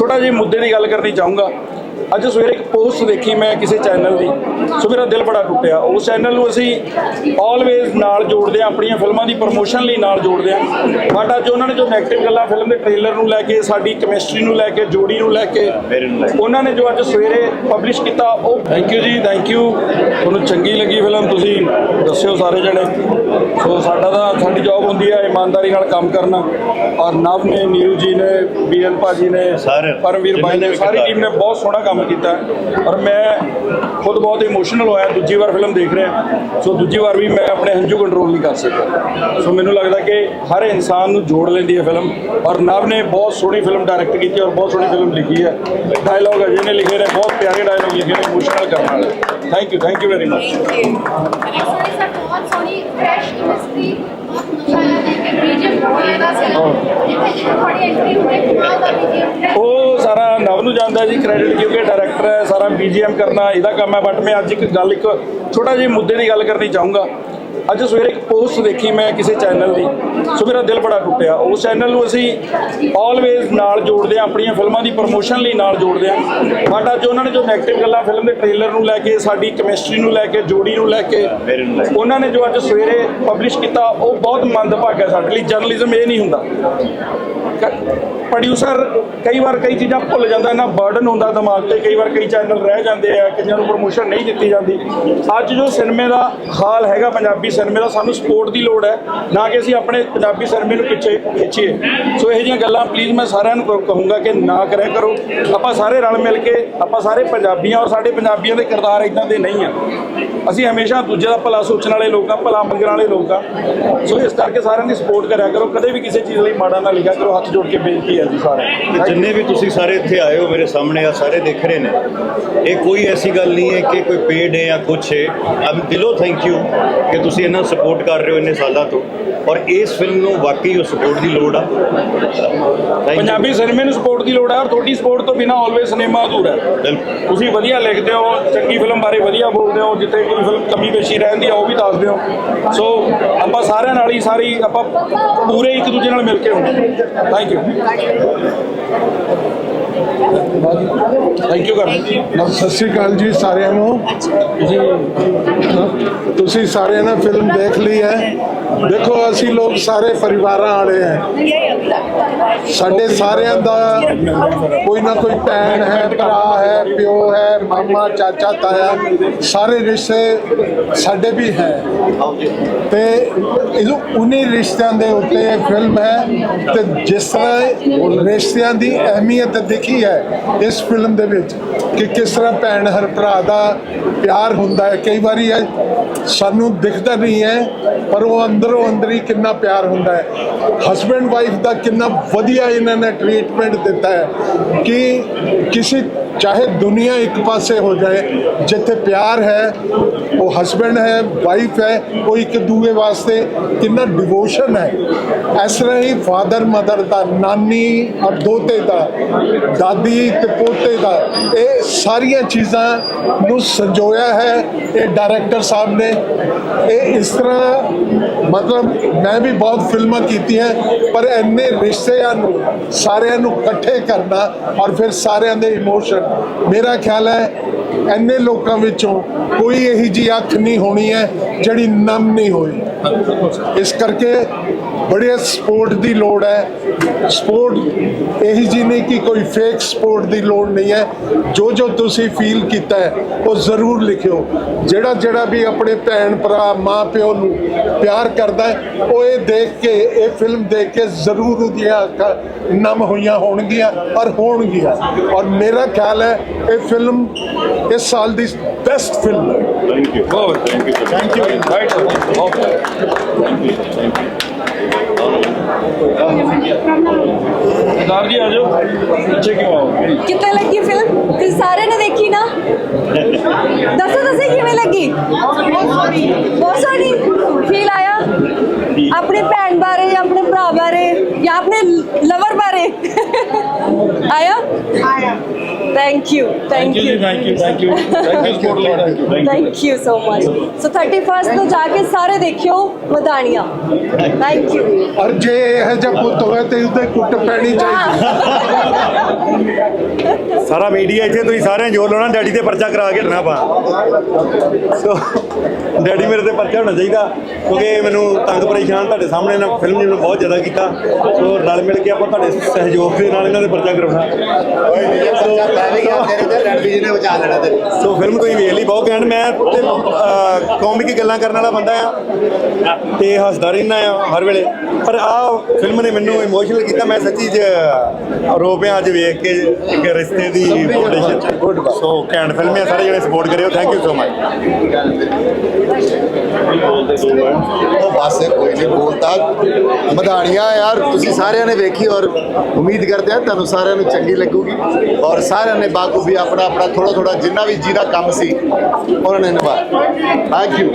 ਛੋਟਾ ਜਿਹੇ ਮੁੱਦੇ ਦੀ ਗੱਲ ਕਰਨੀ ਚਾਹੂੰਗਾ। ਅੱਜ ਸਵੇਰੇ ਇੱਕ ਪੋਸਟ ਦੇਖੀ ਮੈਂ ਕਿਸੇ ਚੈਨਲ ਦੀ ਸੋ ਮੇਰਾ ਦਿਲ ਬੜਾ ਟੁੱਟਿਆ ਉਸ ਚੈਨਲ ਨੂੰ ਅਸੀਂ ਆਲਵੇਜ਼ ਨਾਲ ਜੋੜਦੇ ਹਾਂ ਆਪਣੀਆਂ ਫਿਲਮਾਂ ਦੀ ਪ੍ਰੋਮੋਸ਼ਨ ਲਈ ਨਾਲ ਜੋੜਦੇ ਹਾਂ ਬਟ ਅੱਜ ਉਹਨਾਂ ਨੇ ਜੋ ਨੈਗੇਟਿਵ ਗੱਲਾਂ ਫਿਲਮ ਦੇ ਟ੍ਰੇਲਰ ਨੂੰ ਲੈ ਕੇ ਸਾਡੀ ਕੈਮਿਸਟਰੀ ਨੂੰ ਲੈ ਕੇ ਜੋੜੀ ਨੂੰ ਲੈ ਕੇ ਉਹਨਾਂ ਨੇ ਜੋ ਅੱਜ ਸਵੇਰੇ ਪਬਲਿਸ਼ ਕੀਤਾ ਉਹ thank you ji thank you ਤੁਹਾਨੂੰ ਚੰਗੀ ਲੱਗੀ ਫਿਲਮ ਤੁਸੀਂ ਦੱਸਿਓ ਸਾਰੇ ਜਣੇ ਸੋ ਸਾਡਾ ਤਾਂ ਸਾਡੀ ਜੌਬ ਹੁੰਦੀ ਹੈ ਇਮਾਨਦਾਰੀ ਨਾਲ ਕੰਮ ਕਰਨਾ ਔਰ ਨਵ ਨੇ ਨੀਰੂ ਜੀ ਨੇ ਬੀਐਨ ਭਾਜੀ ਨੇ। ਪਰਮਵੀਰ ਬਾਈ ਜਿਨ੍ਹਾਂ ਨੇ ਸਾਰੀ। ਟੀਮ ਨੇ ਬਹੁਤ ਸੋਹਣਾ ਕੰਮ ਕੀਤਾ ਔਰ ਮੈਂ ਖੁਦ ਬਹੁਤ ਇਮੋਸ਼ਨਲ ਹੋਇਆ ਦੂਜੀ ਵਾਰ ਫਿਲਮ ਦੇਖ ਰਿਹਾ। ਸੋ ਦੂਜੀ ਵਾਰ ਵੀ ਮੈਂ ਆਪਣੇ ਹੰਝੂ ਕੰਟਰੋਲ ਨਹੀਂ ਕਰ ਸਕਿਆ। ਸੋ ਮੈਨੂੰ ਲੱਗਦਾ ਕਿ ਹਰ ਇਨਸਾਨ ਨੂੰ ਜੋੜ ਲੈਂਦੀ ਹੈ ਫਿਲਮ ਔਰ ਨਵ ਨੇ ਬਹੁਤ ਸੋਹਣੀ ਫਿਲਮ ਡਾਇਰੈਕਟ ਕੀਤੀ ਔਰ ਬਹੁਤ ਸੋਹਣੀ ਫਿਲਮ ਲਿਖੀ ਹੈ। ਡਾਇਲੌਗ ਅਜੇ ਨੇ ਲਿਖੇ ਨੇ ਬਹੁਤ ਪਿਆਰੇ ਡਾਇਲੌਗ ਲਿਖੇ ਨੇ ਇਮੋਸ਼ਨਲ ਕਰਨ ਵਾਲੇ। Thank you thank you very much ਉਹ ਨੂੰ ਜਾਂਦਾ ਜੀ ਕ੍ਰੈਡਿਟ ਕਿਉਂਕਿ ਡਾਇਰੈਕਟਰ ਹੈ, ਸਾਰਾ ਬੀਜੀਐਮ ਕਰਨਾ, ਇਹਦਾ ਕੰਮ ਹੈ ਬਟ ਮੈਂ ਅੱਜ ਇੱਕ ਗੱਲ, ਇੱਕ ਛੋਟਾ ਜਿਹੇ ਮੁੱਦੇ ਦੀ ਗੱਲ ਕਰਨੀ ਚਾਹੂੰਗਾ। ਅੱਜ ਸਵੇਰੇ ਇੱਕ ਪੋਸਟ ਦੇਖੀ ਮੈਂ ਕਿਸੇ ਚੈਨਲ ਦੀ, ਸੋ ਮੇਰਾ ਦਿਲ ਬੜਾ ਟੁੱਟਿਆ। ਉਸ ਚੈਨਲ ਨੂੰ ਅਸੀਂ ਆਲਵੇਜ਼ ਨਾਲ ਜੋੜਦੇ ਹਾਂ, ਆਪਣੀਆਂ ਫਿਲਮਾਂ ਦੀ ਪ੍ਰੋਮੋਸ਼ਨ ਲਈ ਨਾਲ ਜੋੜਦੇ ਹਾਂ। ਬਟ ਅੱਜ ਉਹਨਾਂ ਨੇ ਜੋ ਨੈਗੇਟਿਵ ਗੱਲਾਂ ਫਿਲਮ ਦੇ ਟ੍ਰੇਲਰ ਨੂੰ ਲੈ ਕੇ, ਸਾਡੀ ਕੈਮਿਸਟਰੀ ਨੂੰ ਲੈ ਕੇ, ਜੋੜੀ ਨੂੰ ਲੈ ਕੇ, ਉਹਨਾਂ ਨੇ ਜੋ ਅੱਜ ਸਵੇਰੇ ਪਬਲਿਸ਼ ਕੀਤਾ, ਉਹ ਬਹੁਤ ਮੰਦਭਾਗਾ ਸਾਡੇ ਲਈ। ਜਰਨਲਿਜ਼ਮ ਇਹ ਨਹੀਂ ਹੁੰਦਾ। ਪ੍ਰੋਡਿਊਸਰ ਕਈ ਵਾਰ ਕਈ ਚੀਜ਼ਾਂ ਭੁੱਲ ਜਾਂਦਾ ਇਹਨਾਂ ਬਰਡਨ ਹੁੰਦਾ ਦਿਮਾਗ ਤੇ, ਕਈ ਵਾਰ ਕਈ ਚੈਨਲ ਰਹਿ ਜਾਂਦੇ ਆ ਕਈਆਂ ਨੂੰ ਪ੍ਰੋਮੋਸ਼ਨ ਨਹੀਂ ਦਿੱਤੀ ਜਾਂਦੀ। ਅੱਜ ਜੋ ਸਿਨੇਮੇ ਦਾ ਹਾਲ ਹੈਗਾ ਪੰਜਾਬੀ ਸਿਨੇਮੇ ਦਾ, ਸਾਨੂੰ ਸਪੋਰਟ ਦੀ ਲੋੜ ਹੈ, ਨਾ ਕਿ ਅਸੀਂ ਆਪਣੇ ਪੰਜਾਬੀ ਸਿਨੇਮੇ ਨੂੰ ਪਿੱਛੇ ਖਿੱਚੀਏ। ਸੋ ਇਹੋ ਜਿਹੀਆਂ ਗੱਲਾਂ ਪਲੀਜ਼ ਮੈਂ ਸਾਰਿਆਂ ਨੂੰ ਕ- ਕਹੂੰਗਾ ਕਿ ਨਾ ਕਰਿਆ ਕਰੋ। ਆਪਾਂ ਸਾਰੇ ਰਲ ਮਿਲ ਕੇ, ਆਪਾਂ ਸਾਰੇ ਪੰਜਾਬੀਆਂ ਔਰ ਸਾਡੇ ਪੰਜਾਬੀਆਂ ਦੇ ਕਿਰਦਾਰ ਇਦਾਂ ਦੇ ਨਹੀਂ ਆ। ਅਸੀਂ ਹਮੇਸ਼ਾ ਦੂਜੇ ਦਾ ਭਲਾ ਸੋਚਣ ਵਾਲੇ ਲੋਕ ਆ, ਭਲਾ ਮੰਗਣ ਵਾਲੇ ਲੋਕ ਆ। ਸੋ ਇਸ ਕਰਕੇ ਸਾਰਿਆਂ ਦੀ ਸਪੋਰਟ ਕਰਿਆ ਕਰੋ। ਕਦੇ ਵੀ ਕਿਸੇ ਚੀਜ਼ ਲਈ ਮਾੜਾ ਨਾ ਲਿਖਿਆ ਕਰੋ, ਹੱਥ ਜੋੜ ਕੇ ਬੇਨਤੀ ਹੈ ਜੀ ਸਾਰਿਆਂ ਨੂੰ ਤੇ ਜਿੰਨੇ ਵੀ ਤੁਸੀਂ ਸਾਰੇ ਇੱਥੇ ਆਏ ਹੋ ਮੇਰੇ ਸਾਹਮਣੇ ਆ ਸਾਰੇ ਦੇਖ ਰਹੇ ਨੇ। ਇਹ ਕੋਈ ਐਸੀ ਗੱਲ ਨਹੀਂ ਹੈ ਕਿ ਕੋਈ ਪੇਡ ਹੈ ਜਾਂ ਕੁਛ ਹੈ। ਅਬ ਦਿਲੋਂ ਥੈਂਕ ਯੂ ਕਿ ਤੁਸੀਂ ਇਹਨਾਂ ਸਪੋਰਟ ਕਰ ਰਹੇ ਹੋ ਇੰਨੇ ਸਾਲਾਂ ਤੋਂ। ਔਰ ਇਸ ਫਿਲਮ ਨੂੰ ਵਾਕਈ ਉਹ ਸਪੋਰਟ ਦੀ ਲੋੜ ਆ. ਪੰਜਾਬੀ ਸਿਨੇਮੇ ਨੂੰ ਸਪੋਰਟ ਦੀ ਲੋੜ ਹੈ ਔਰ ਤੁਹਾਡੀ ਸਪੋਰਟ ਤੋਂ ਬਿਨਾ ਆਲਵੇਜ਼ ਸਿਨੇਮਾ ਅਧੂਰਾ ਹੈ। ਤੁਸੀਂ ਵਧੀਆ ਲਿਖਦੇ ਹੋ ਚੰਗੀ ਫਿਲਮ ਬਾਰੇ ਵਧੀਆ ਬੋਲਦੇ ਹੋ ਜਿੱਥੇ ਕੋਈ ਫਿਲਮ ਕਮੀ ਪੇਸ਼ੀ ਰਹਿੰਦੀ ਆ ਉਹ ਵੀ ਦੱਸਦੇ ਹੋ ਸੋ ਆਪਾਂ ਸਾਰਿਆਂ ਨਾਲ ਹੀ ਸਾਰੀ ਆਪਾਂ ਪੂਰੇ ਇੱਕ ਦੂਜੇ ਨਾਲ ਮਿਲ ਕੇ ਹੁੰਦੇ ਥੈਂਕ ਯੂ ਥੈਂਕ ਯੂ ਕਰ ਸਤਿ ਸ਼੍ਰੀ ਅਕਾਲ ਜੀ ਸਾਰਿਆਂ ਨੂੰ। ਜੀ। ਤੁਸੀਂ ਸਾਰਿਆਂ ਨੇ ਫਿਲਮ ਦੇਖ ਲਈ ਹੈ। ਦੇਖੋ ਅਸੀਂ ਲੋਕ ਸਾਰੇ ਪਰਿਵਾਰਾਂ ਵਾਲੇ ਹੈ। ਸਾਡੇ ਸਾਰਿਆਂ ਦਾ ਕੋਈ ਨਾ ਕੋਈ ਭੈਣ ਹੈ ਭਰਾ ਹੈ ਪਿਓ ਹੈ ਮਾਮਾ, ਚਾਚਾ, ਤਾਇਆ ਸਾਰੇ ਰਿਸ਼ਤੇ ਸਾਡੇ ਵੀ ਹੈ। ਤੇ ਇਹ ਉਨੀ ਰਿਸ਼ਤਿਆਂ ਦੇ ਉੱਤੇ ਇਹ ਫਿਲਮ ਹੈ ਤੇ ਜਿਸ ਤਰ੍ਹਾਂ ਰਿਸ਼ਤਿਆਂ ਦੀ ਅਹਿਮੀਅਤ ਦੇਖੀ ਹੈ ਇਸ ਫਿਲਮ ਦੇ ਵਿੱਚ ਕਿ ਕਿਸ ਤਰ੍ਹਾਂ ਭੈਣ ਹਰ ਭਰਾ ਦਾ ਪਿਆਰ ਹੁੰਦਾ ਹੈ। ਕਈ ਵਾਰੀ ਸਾਨੂੰ ਦਿਖਦਾ ਨਹੀਂ ਹੈ, ਪਰ ਉਹ ਅੰਦਰੋਂ ਅੰਦਰ ਹੀ ਕਿੰਨਾ ਪਿਆਰ ਹੁੰਦਾ ਹੈ। ਹਸਬੈਂਡ ਵਾਈਫ ਦਾ ਕਿੰਨਾ ਵਧੀਆ ਇਹਨਾਂ ਨੇ ਟ੍ਰੀਟਮੈਂਟ ਦਿੱਤਾ ਹੈ ਕਿ ਕਿਸੇ, ਚਾਹੇ ਦੁਨੀਆ ਇੱਕ ਪਾਸੇ ਹੋ ਜਾਏ, ਜਿੱਥੇ ਪਿਆਰ ਹੈ, ਉਹ ਹਸਬੈਂਡ ਹੈ ਵਾਈਫ ਹੈ, ਉਹ ਇੱਕ ਦੂਏ ਵਾਸਤੇ ਕਿੰਨਾ ਡਿਵੋਸ਼ਨ ਹੈ। ਇਸ ਤਰ੍ਹਾਂ ਹੀ ਫਾਦਰ ਮਦਰ ਦਾ, ਨਾਨੀ ਔਰ ਦੋਤੇ ਦਾ, ਦਾਦੀ ਤੇ ਪੋਤੇ ਦਾ, ਇਹ ਸਾਰੀਆਂ ਚੀਜ਼ਾਂ ਨੂੰ ਸੰਜੋਇਆ ਹੈ। ਇਹ ਡਾਇਰੈਕਟਰ ਸਾਹਿਬ ਨੇ ਇਹ ਇਸ ਤਰ੍ਹਾਂ, ਮਤਲਬ ਮੈਂ ਵੀ ਬਹੁਤ ਫਿਲਮਾਂ ਕੀਤੀਆਂ ਪਰ ਇੰਨੇ ਰਿਸ਼ਤਿਆਂ ਨੂੰ, ਸਾਰਿਆਂ ਨੂੰ ਇਕੱਠੇ ਕਰਨਾ ਔਰ ਫਿਰ ਸਾਰਿਆਂ ਦੇ ਇਮੋਸ਼ਨ ਮੇਰਾ ਖਿਆਲ ਹੈ, ਇੰਨੇ ਲੋਕਾਂ ਵਿੱਚੋਂ ਕੋਈ ਇਹੀ ਜੀ ਅੱਖ ਨਹੀਂ ਹੋਣੀ ਹੈ ਜਿਹੜੀ ਨਮ ਨਹੀਂ ਹੋਈ। ਇਸ ਕਰਕੇ ਬੜੇ ਸਪੋਰਟ ਦੀ ਲੋੜ ਹੈ। ਸਪੋਰਟ ਇਹੀ ਜੀ ਨਹੀਂ ਕਿ ਕੋਈ ਫੇਕ ਸਪੋਰਟ ਦੀ ਲੋੜ ਨਹੀਂ ਹੈ। ਜੋ ਜੋ ਤੁਸੀਂ ਫੀਲ ਕੀਤਾ ਹੈ, ਉਹ ਜ਼ਰੂਰ ਲਿਖਿਓ। ਜਿਹੜਾ ਜਿਹੜਾ ਵੀ ਆਪਣੇ ਭੈਣ ਭਰਾ, ਮਾਂ ਪਿਓ ਨੂੰ ਪਿਆਰ ਕਰਦਾ ਹੈ, ਉਹ ਇਹ ਦੇਖ ਕੇ, ਇਹ ਫਿਲਮ ਦੇਖ ਕੇ ਜ਼ਰੂਰ ਉਹਦੀਆਂ ਅੱਖਾਂ ਨਮ ਹੋਈਆਂ ਹੋਣਗੀਆਂ ਔਰ ਹੋਣਗੀਆਂ। ਔਰ ਮੇਰਾ ਖਿਆਲ ਹੈ, ਇਹ ਫਿਲਮ ਇਸ ਸਾਲ ਦੀ ਬੈਸਟ ਫਿਲਮ ਹੈ। ਥੈਂਕ ਯੂ ਬਹੁਤ thank you thank you right Sardar ji ਆ ਜਾਓ ਪਿੱਛੇ ਕਿਉਂ ਆਓ ਕਿੱਦਾਂ ਲੱਗੀ ਫਿਲਮ ਤੁਸੀਂ ਸਾਰਿਆਂ ਨੇ ਦੇਖੀ ਨਾ? ਦੱਸੋ ਦੱਸੋ ਕਿਵੇਂ ਲੱਗੀ? ਬਹੁਤ ਸੋਹਣੀ। ਫੀਲ ਆਇਆ? ਆਪਣੇ ਭੈਣ ਬਾਰੇ ਜਾਂ ਆਪਣੇ ਭਰਾ ਬਾਰੇ ਜਾਂ ਆਪਣੇ ਲਵਰ ਬਾਰੇ? ਆਇਆ ਆਇਆ? Thank you thank you thank you thank you thank you so much so 31st ਨੂੰ ਜਾ ਕੇ ਸਾਰੇ ਦੇਖਿਓ ਮਦਾਨੀਆਂ ਥੈਂਕ ਯੂ ਔਰ ਜੇ ਇਹ ਜਿਹਾ ਪੁੱਤ ਹੋਵੇ ਤੇ ਉਹਦੇ ਕੁੱਟ ਪੈਣੀ ਚਾਹੀਦੀ। ਸਾਰਾ ਮੀਡੀਆ ਇੱਥੇ ਤੁਸੀਂ ਸਾਰਿਆਂ ਜੋਰ ਲਾਉਣਾ ਡੈਡੀ ਤੇ ਪਰਚਾ ਕਰਾ ਕੇ ਹਟਣਾ ਪਾ ਸੋ ਡੈਡੀ ਮੇਰੇ ਤੇ ਪਰਚਾ ਹੋਣਾ ਚਾਹੀਦਾ ਕਿਉਂਕਿ ਮੈਨੂੰ ਤੰਗ ਪਰੇਸ਼ਾਨ ਤੁਹਾਡੇ ਸਾਹਮਣੇ ਨਾ ਫਿਲਮ ਨੇ ਮੈਨੂੰ ਬਹੁਤ ਜ਼ਿਆਦਾ ਕੀਤਾ। ਸੋ ਰਲ ਮਿਲ ਕੇ ਆਪਾਂ ਤੁਹਾਡੇ ਸਹਿਯੋਗ ਦੇ ਨਾਲ ਇਹਨਾਂ ਦੇ ਪਰਚਾ ਕਰਾਉਣਾ। ਸੋ ਫਿਲਮ ਤੁਸੀਂ ਵੇਖ ਲਈ ਬਹੁਤ ਘੈਂਟ ਮੈਂ ਤੇ ਕਾਮਿਕ ਗੱਲਾਂ ਕਰਨ ਵਾਲਾ ਬੰਦਾ ਆ। ਤੇ ਹੱਸਦਾ ਰਹਿੰਦਾ ਆ ਹਰ ਵੇਲੇ। ਪਰ ਆ ਫਿਲਮ ਨੇ ਮੈਨੂੰ ਇਮੋਸ਼ਨਲ ਕੀਤਾ ਮੈਂ ਸੱਚੀ ਜ ਰੋ ਪਿਆ ਅੱਜ ਵੇਖ ਕੇ ਇੱਕ ਰਿਸ਼ਤੇ ਦੀ ਫਾਊਂਡੇਸ਼ਨ ਸੋ ਘੈਂਟ ਫਿਲਮ ਹੈ ਸਾਰੇ ਜਿਹੜੇ ਸਪੋਰਟ ਕਰਿਓ ਥੈਂਕ ਯੂ ਸੋ ਮਚ ਉਹ ਬਸ, ਕੋਈ ਨਹੀਂ ਬੋਲਦਾ ਮਧਾਣੀਆਂ ਯਾਰ, ਤੁਸੀਂ ਸਾਰਿਆਂ ਨੇ ਵੇਖੀ ਔਰ ਉਮੀਦ ਕਰਦੇ ਆ ਤੁਹਾਨੂੰ ਸਾਰਿਆਂ ਨੂੰ ਚੰਗੀ ਲੱਗੂਗੀ। ਔਰ ਸਾਰਿਆਂ ਨੇ ਬਾਖੂਬੀ ਆਪਣਾ ਆਪਣਾ ਥੋੜਾ ਥੋੜਾ ਜਿੰਨਾ ਵੀ ਜਿਹਦਾ ਕੰਮ ਸੀ, ਉਹਨਾਂ ਨੇ ਨਿਭਾਇਆ ਥੈਂਕ ਯੂ